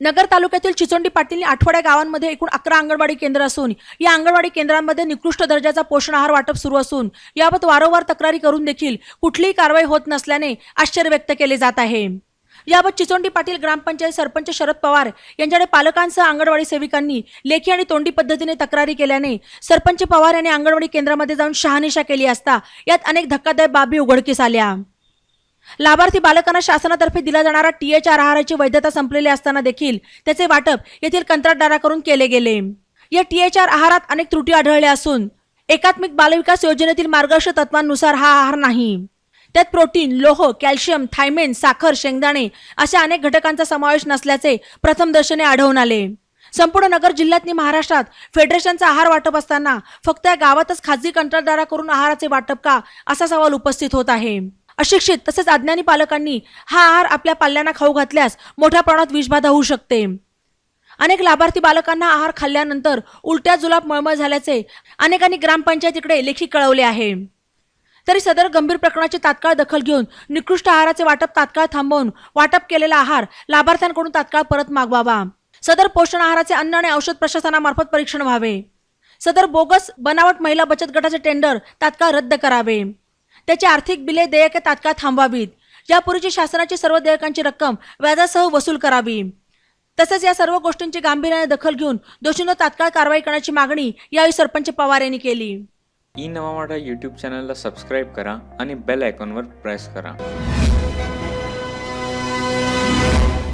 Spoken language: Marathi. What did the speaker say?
नगर तालुक्यातील चिचोंडी पाटील आठवड्या गावांमध्ये एकूण अकरा अंगणवाडी केंद्र असून या अंगणवाडी केंद्रांमध्ये निकृष्ट दर्जाचा पोषण आहार वाटप सुरू असून याबाबत वारंवार तक्रारी करून देखील कुठलीही कारवाई होत नसल्याने आश्चर्य व्यक्त केले जात आहे. याबाबत चिचोंडी पाटील ग्रामपंचायत सरपंच शरद पवार यांच्याकडे पालकांसह अंगणवाडी सेविकांनी लेखी आणि तोंडी पद्धतीने तक्रारी केल्याने सरपंच पवार यांनी अंगणवाडी केंद्रामध्ये जाऊन शहानिशा केली असता यात अनेक धक्कादायक बाबी उघडकीस आल्या. लाभार्थी बालकांना शासनातर्फे दिला जाणारा टीएचआर आहाराची वैधता संपलेली असताना देखील त्याचे वाटप येथील कंत्राटदाराकडून केले गेले. या टीएचआर आहारात अनेक त्रुटी आढळल्या असून एकात्मिक बालविकास योजनेतील मार्गदर्शक तत्वांनुसार हा आहार नाही. त्यात प्रोटीन लोह कॅल्शियम थायमेन साखर शेंगदाणे अशा अनेक घटकांचा समावेश नसल्याचे प्रथमदर्शने आढळून आले. संपूर्ण नगर जिल्ह्यातनी महाराष्ट्रात फेडरेशनचा आहार वाटप असताना फक्त या गावातच खाजगी कंत्राटदाराकडून आहाराचे वाटप का असा सवाल उपस्थित होत आहे. अशिक्षित तसेच अज्ञानी पालकांनी हा आहार आपल्या पाल्यांना खाऊ घातल्यास मोठ्या प्रमाणात विषबाधा होऊ शकते. अनेक लाभार्थी बालकांना आहार खाल्ल्यानंतर उलट्या जुलाब मळमळ झाल्याचे अनेकांनी ग्रामपंचायतीकडे लेखी कळवले आहे. तरी सदर गंभीर प्रकरणाची तात्काळ दखल घेऊन निकृष्ट आहाराचे वाटप तात्काळ थांबवून वाटप केलेला आहार लाभार्थ्यांकडून तात्काळ परत मागवावा. सदर पोषण आहाराचे अन्न आणि औषध प्रशासनामार्फत परीक्षण व्हावे. सदर बोगस बनावट महिला बचत गटाचे टेंडर तात्काळ रद्द करावे. त्याची आर्थिक बिले देयके तात्काळ थांबवावीत. यापूर्वीची शासनाची सर्व देयकांची रक्कम व्याजासह वसूल करावी. तसेच या सर्व गोष्टींची गांभीर्याने दखल घेऊन दोषींना तात्काळ कारवाई करण्याची मागणी यावेळी सरपंच पवार यांनी केली. ई नवा वाडा यूट्यूब चॅनलला सबस्क्राईब करा आणि बेल आयकॉनवर प्रेस करा.